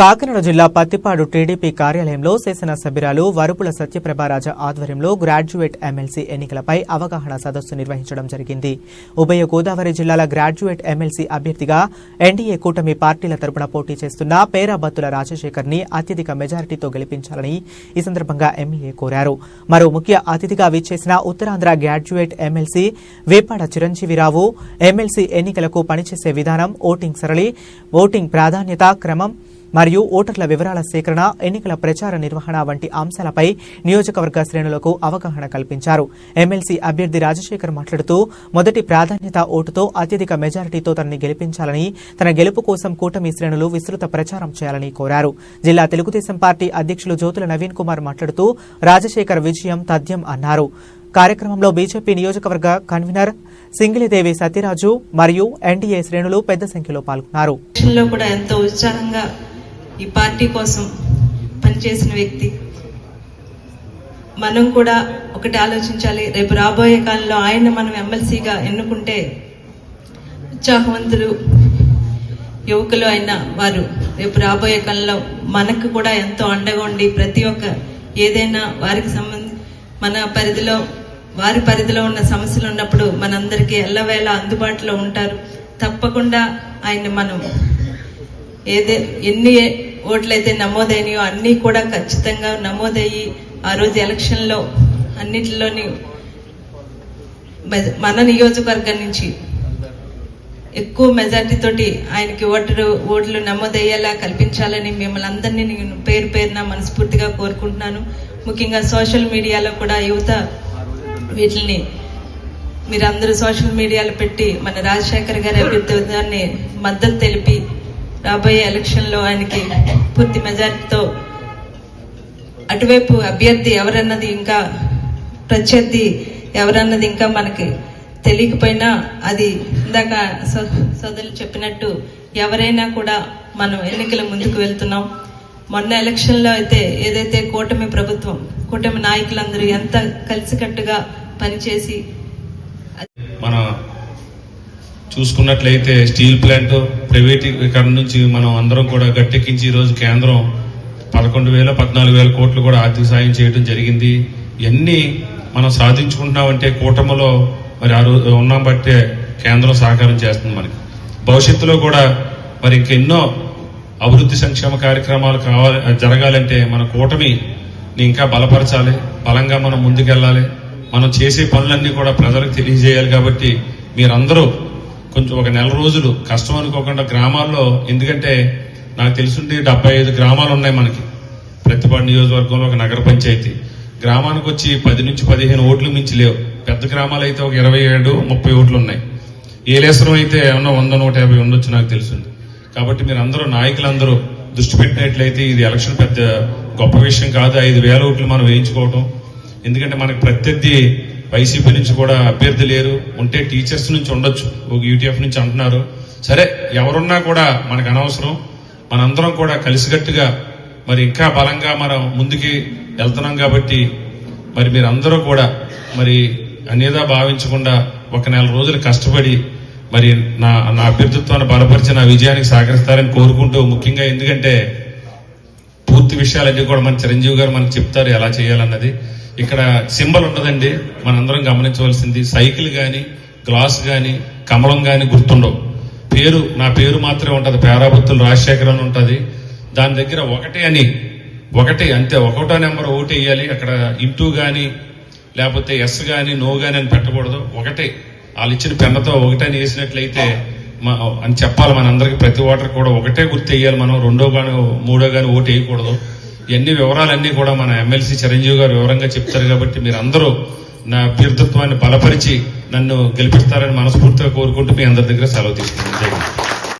కాకినాడ జిల్లా పత్తిపాడు టీడీపీ కార్యాలయంలో శాసనసభ్యురాలు వరుపుల సత్యప్రభారాజ ఆధ్వర్యంలో గ్రాడ్యుయేట్ ఎమ్మెల్సీ ఎన్నికలపై అవగాహన సదస్సు నిర్వహించడం జరిగింది. ఉభయ గోదావరి జిల్లాల గ్రాడ్యుయేట్ ఎమ్మెల్సీ అభ్యర్థిగా ఎన్డీఏ కూటమి పార్టీల తరపున పోటీ చేస్తున్న పేరాబత్తుల రాజశేఖర్ని అత్యధిక మెజారిటీతో గెలిపించాలని ఈ సందర్భంగా ఎమ్మెల్యే కోరారు. మరో ముఖ్య అతిథిగా విచ్చేసిన Uttarandhra graduate MLC Vepada Chiranjeevi Rao MLC ఎన్నికలకు పనిచేసే విధానం ఓటింగ్ సరళి ఓటింగ్ ప్రాధాన్యత క్రమం మరియు ఓటర్ల వివరాల సేకరణ ఎన్నికల ప్రచార నిర్వహణ వంటి అంశాలపై నియోజకవర్గ శ్రేణులకు అవగాహన కల్పించారు. ఎమ్మెల్సీ అభ్యర్థి రాజశేఖర్ మాట్లాడుతూ మొదటి ప్రాధాన్యత ఓటుతో అత్యధిక మెజారిటీతో తనని గెలిపించాలని తన గెలుపు కోసం కూటమి శ్రేణులు విస్తృత ప్రచారం చేయాలని కోరారు. జిల్లా తెలుగుదేశం పార్టీ అధ్యక్షులు జ్యోతుల నవీన్ కుమార్ మాట్లాడుతూ రాజశేఖర్ విజయం తథ్యం అన్నారు. కార్యక్రమంలో బీజేపీ నియోజకవర్గ కన్వీనర్ సింగిలిదేవి సత్యరాజు మరియు ఎన్డీఏ శ్రేణులు పెద్ద సంఖ్యలో పాల్గొన్నారు. కూడా ఎంతో ఉత్సాహంగా ఈ పార్టీ కోసం పనిచేసిన వ్యక్తి. మనం కూడా ఒకటి ఆలోచించాలి. రేపు రాబోయే కాలంలో ఆయన మనం ఎమ్మెల్సీగా ఎన్నుకుంటే ఉత్సాహవంతులు యువకులు అయిన వారు రేపు రాబోయే కాలంలో మనకు కూడా ఎంతో అండగా ఉండి ప్రతి ఒక్క ఏదైనా వారికి సంబంధ మన పరిధిలో వారి పరిధిలో ఉన్న సమస్యలు ఉన్నప్పుడు మనందరికీ ఎల్లవేళ అందుబాటులో ఉంటారు. తప్పకుండా ఆయన మనం ఏదే ఎన్ని ఓట్లయితే నమోదైనయో అన్నీ కూడా ఖచ్చితంగా నమోదయ్యి ఆ రోజు ఎలక్షన్లో అన్నిటిలోని మన నియోజకవర్గం నుంచి ఎక్కువ మెజార్టీ తోటి ఆయనకి ఓటరు ఓట్లు నమోదయ్యేలా కల్పించాలని మిమ్మల్ని అందరినీ నేను పేరు పేరున మనస్ఫూర్తిగా కోరుకుంటున్నాను. ముఖ్యంగా సోషల్ మీడియాలో కూడా యువత వీటిని మీరందరూ సోషల్ మీడియాలో పెట్టి మన రాజశేఖర్ గారి అభ్యర్థి మద్దతు తెలిపి రాబోయే ఎలక్షన్లో ఆయనకి పూర్తి మెజార్టీతో అటువైపు అభ్యర్థి ఎవరన్నది ఇంకా ప్రత్యర్థి ఎవరన్నది ఇంకా మనకి తెలియకపోయినా అది ఇందాక సోదరులు చెప్పినట్టు ఎవరైనా కూడా మనం ఎన్నికల ముందుకు వెళ్తున్నాం. మొన్న ఎలక్షన్లో అయితే ఏదైతే కూటమి ప్రభుత్వం కూటమి నాయకులందరూ ఎంత కలిసికట్టుగా పనిచేసి మన చూసుకున్నట్లయితే స్టీల్ ప్లాంట్ ప్రైవేటీకరణ నుంచి మనం అందరం కూడా గట్టెక్కించి ఈరోజు కేంద్రం పదకొండు వేల పద్నాలుగు వేల కోట్లు కూడా ఆర్థిక సాయం చేయడం జరిగింది. ఇవన్నీ మనం సాధించుకుంటున్నామంటే కూటమిలో మరి ఆ రోజు ఉన్నాం బట్టే కేంద్రం సహకారం చేస్తుంది మనకి. భవిష్యత్తులో కూడా మరి ఇంకెన్నో అభివృద్ధి సంక్షేమ కార్యక్రమాలు కావాలి జరగాలంటే మన కూటమి ఇంకా బలపరచాలి బలంగా మనం ముందుకెళ్ళాలి. మనం చేసే పనులన్నీ కూడా ప్రజలకు తెలియజేయాలి కాబట్టి మీరందరూ కొంచెం ఒక నెల రోజులు కష్టం అనుకోకుండా గ్రామాల్లో ఎందుకంటే నాకు తెలుసుండి డెబ్బై ఐదు గ్రామాలు ఉన్నాయి మనకి. ప్రతిపాడు నియోజకవర్గంలో ఒక నగర పంచాయతీ. గ్రామానికి వచ్చి పది నుంచి పదిహేను ఓట్లు మించి లేవు. పెద్ద గ్రామాలు అయితే ఒక ఇరవై ఏడు ముప్పై ఓట్లు ఉన్నాయి. ఏలేశ్వరం అయితే ఏమన్నా వంద నూట యాభై ఉండొచ్చు నాకు తెలిసింది కాబట్టి మీరు అందరూ నాయకులందరూ దృష్టి పెట్టినట్లయితే ఇది ఎలక్షన్ పెద్ద గొప్ప విషయం కాదు. ఐదు వేల ఓట్లు మనం వేయించుకోవటం. ఎందుకంటే మనకి ప్రత్యర్థి వైసీపీ నుంచి కూడా అభ్యర్థి లేరు. ఉంటే టీచర్స్ నుంచి ఉండొచ్చు. ఒక యూటీఎఫ్ నుంచి అంటున్నారు. సరే ఎవరున్నా కూడా మనకు అనవసరం. మనందరం కూడా కలిసికట్టుగా మరి ఇంకా బలంగా మనం ముందుకి వెళ్తున్నాం కాబట్టి మరి మీరందరూ కూడా మరి అనేదా భావించకుండా ఒక నెల రోజులు కష్టపడి మరి నా నా అభ్యర్థిత్వాన్ని బలపరిచి నా విజయానికి సహకరిస్తారని కోరుకుంటూ ముఖ్యంగా ఎందుకంటే పూర్తి విషయాలన్నీ కూడా మన చిరంజీవి గారు మనకు చెప్తారు ఎలా చేయాలన్నది. ఇక్కడ సింబల్ ఉండదండి మనందరం గమనించవలసింది సైకిల్ కానీ గ్లాస్ కానీ కమలం కానీ గుర్తుండవు. పేరు నా పేరు మాత్రమే ఉంటుంది. పేరాబత్తులు రాజశేఖర్ అని ఉంటుంది. దాని దగ్గర ఒకటే అని ఒకటి అంతే. ఒకటో నెంబర్ ఒకటి వేయాలి. అక్కడ ఇంటూ కానీ లేకపోతే ఎస్ కానీ నో కానీ అని పెట్టకూడదు. ఒకటే. వాళ్ళు ఇచ్చిన పెన్నతో ఒకటని వేసినట్లయితే మా అని చెప్పాలి మనందరికీ. ప్రతి ఓటర్ కూడా ఒకటే గుర్తు వేయాలి మనం. రెండో కానీ మూడో కానీ ఓటు వేయకూడదు. ఇవన్నీ వివరాలన్నీ కూడా మన ఎమ్మెల్సీ చిరంజీవి గారు వివరంగా చెప్తారు కాబట్టి మీరు అందరూ నా అభ్యర్థిత్వాన్ని బలపరిచి నన్ను గెలిపిస్తారని మనస్ఫూర్తిగా కోరుకుంటూ మీ అందరి దగ్గర సెలవు తీసుకున్నాను